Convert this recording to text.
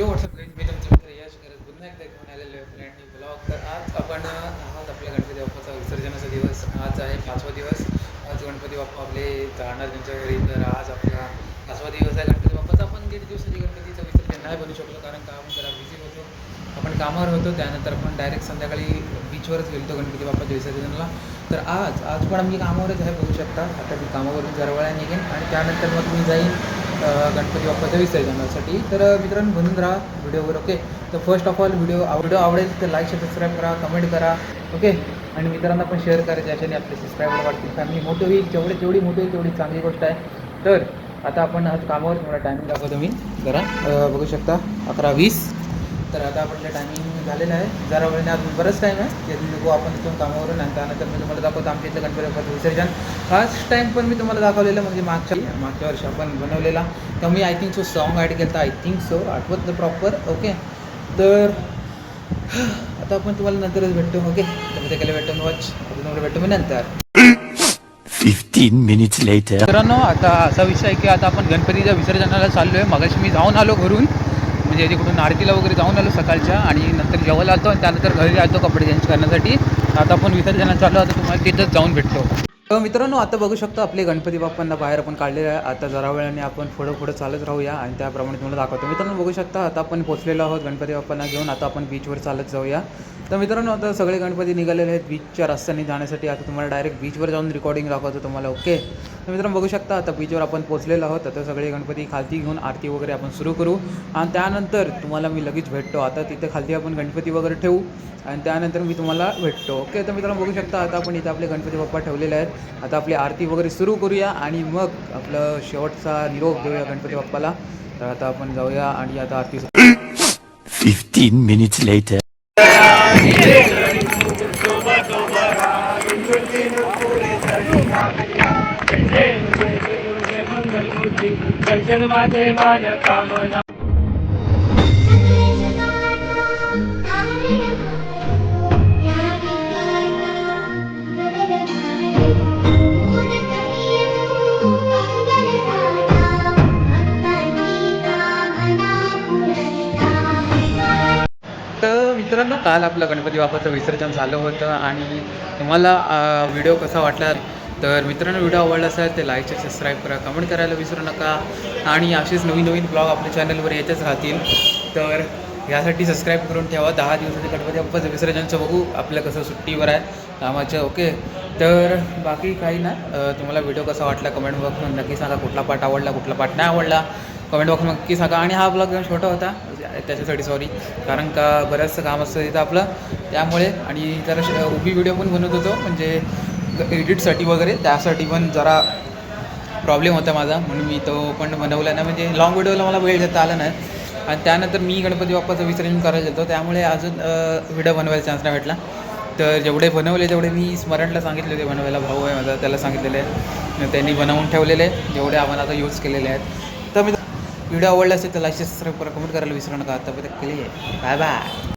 यो WhatsApp guys मी तुमचं मित्र यश करत पुन्हा एकदा घेऊन आलेलो आहे फ्रेंडनी ब्लॉग तर आज आपण आहोत आपल्या गणपती बाप्पाचा विसर्जनाचा दिवस. आज आहे पाचवा दिवस. आज गणपती बाप्पा आपले जाणार त्यांच्या घरी. तर आज आपला पाचवा दिवस आहे गणपती बाप्पाचा. आपण दीड दिवसाची गणपतीचं विसर्जन नाही बनू शकलो कारण काम जरा बिझी होतो. आपण कामावर होतो. त्यानंतर आपण डायरेक्ट संध्याकाळी बीचवरच गेलो गणपती बाप्पाच्या विसर्जनाला. तर आज आज पण मी कामावरच आहे बघू शकता. आता मी कामावरून जरवळ्या निघेन. आणि त्यानंतर मग मी जाईन गणपती बाप्पाच्या विसर्जनासाठी. तर मित्रांनो बनून राहा व्हिडिओवर ओके? तर first of all video video आवडेल तर लाईक सबस्क्राईब करा कमेंट करा ओके? आणि मित्रांना पण शेअर करा ज्याच्याने आपले सबस्क्राईबर वाटतील फॅमिली मोठी होईल जेवढे जेवढी मोठी होईल तेवढी चांगली गोष्ट आहे. तर आता आपण आज कामावर थोडा टायमिंग दाखवतो मी. जरा बघू शकता अकरा वीस. तर आता आपल्याला टायमिंग झालेलं आहे. जरा वेळेने अजून बरंच टाईम आहे. ते निघू आपण तिथून कामावरून आणि त्यानंतर मी तुम्हाला दाखवतो आमच्या इथलं गणपती बाप्पाचं विसर्जन. फर्स्ट टाईम पण मी तुम्हाला दाखवलेलं म्हणजे मागच्या मागच्या वर्षी आपण बनवलेला. तर मी I think so song add केलं आय थिंक सो आठवत नाही प्रॉपर ओके तर आता आपण तुम्हाला नंतरच भेटतो. ओके तर ते केलं भेटतो वॉच आता तुम्हाला भेटतो मी नंतर. 15 minutes later. मित्रांनो आता असा विषय आहे की आता आपण गणपतीच्या विसर्जनाला चाललो आहे मगाशी मी जाऊन आलो घरून. म्हणजे तिकडून आरतीला वगैरे जाऊन आलो सकाळच्या आणि नंतर जेवायला आलो आणि त्यानंतर घरी आलो कपडे चेंज करण्यासाठी. आता आपण विसर्जनात चाललो आता तुम्हाला तिथंच जाऊन भेटतो. तर मित्रांनो आता बघू शकतो आपले गणपती बाप्पांना बाहेर आपण काढलेले आहे. आता जरा वेळाने आपण पुढं पुढं चालत राहूया आणि त्याप्रमाणे तुम्हाला दाखवतो. मित्रांनो बघू शकता आता आपण पोचलेलो आहोत गणपती बाप्पांना घेऊन. आता आपण बीचवर चालत जाऊया. तर मित्रांनो आता सगळे गणपती निघालेले आहेत बीचच्या रस्त्याने जाण्यासाठी. आता तुम्हाला डायरेक्ट बीचवर जाऊन रेकॉर्डिंग दाखवतो तुम्हाला ओके तर मित्रांनो बघू शकता आता बीचवर आपण पोचलेलो आहोत. आता सगळे गणपती खालती घेऊन आरती वगैरे आपण सुरू करू. आणि त्यानंतर तुम्हाला मी लगेच भेटतो. आता तिथे खालती आपण गणपती वगैरे ठेवू. आणि त्यानंतर मी तुम्हाला भेटतो. ओके तर मित्रांनो बघू शकता आता आपण इथे आपले गणपती बाप्पा ठेवलेले आहेत. आता आपली आरती वगैरे सुरू करूया आणि मग आपलं शेवटचा निरोप देऊया गणपती बाप्पाला. तर आता आपण जाऊया आणि आता आरती तर मित्रांनो काल आपलं गणपती बाप्पाचं विसर्जन झालं होतं आणि तुम्हाला व्हिडिओ कसा वाटला तर मित्रांनो व्हिडिओ आवडला असेल तर लाईक सबस्क्राईब करा कमेंट करायला विसरू नका. आणि असेच नवीन नवीन ब्लॉग आपल्या चॅनलवर येतच राहतील. तर यासाठी सबस्क्राईब करून ठेवा. दहा दिवसाचे गणपती अप्पाचं विसर्जनचं बघू. आपलं कसं सुट्टीवर आहे कामाचं ओके तर बाकी काही ना तुम्हाला व्हिडिओ कसा वाटला कमेंट बॉक्समध्ये नक्की सांगा. कुठला पार्ट आवडला कुठला पार्ट नाही आवडला कमेंट बॉक्समध्ये नक्की सांगा. आणि हा ब्लॉग छोटा होता त्याच्यासाठी सॉरी कारण का बरंचसं काम असतं तिथं आपलं. त्यामुळे आणि जरा श- उभी व्हिडिओ पण बनवत होतो. म्हणजे एडिटसाठी वगैरे त्यासाठी पण जरा प्रॉब्लेम होता माझा. म्हणून मी तो पण बनवला नाही. म्हणजे लॉंग व्हिडिओला मला वेळ देता आला नाही. आणि त्यानंतर मी गणपती बाप्पाचं विसर्जन करायला होतो त्यामुळे अजून व्हिडिओ बनवायला चान्स नाही भेटला. तर जेवढे बनवले तेवढे मी स्मरणला सांगितले होते. बनवायला भाऊ आहे माझा त्याला सांगितलेले आहे. त्यांनी बनवून ठेवलेले आहे जेवढे आपण आता यूज केलेले आहेत. तर मी व्हिडिओ आवडला असेल तर लाईक सबस्क्राईब करा. कमेंट करायला विसरू नका. आतापर्यंत केली आहे. Bye bye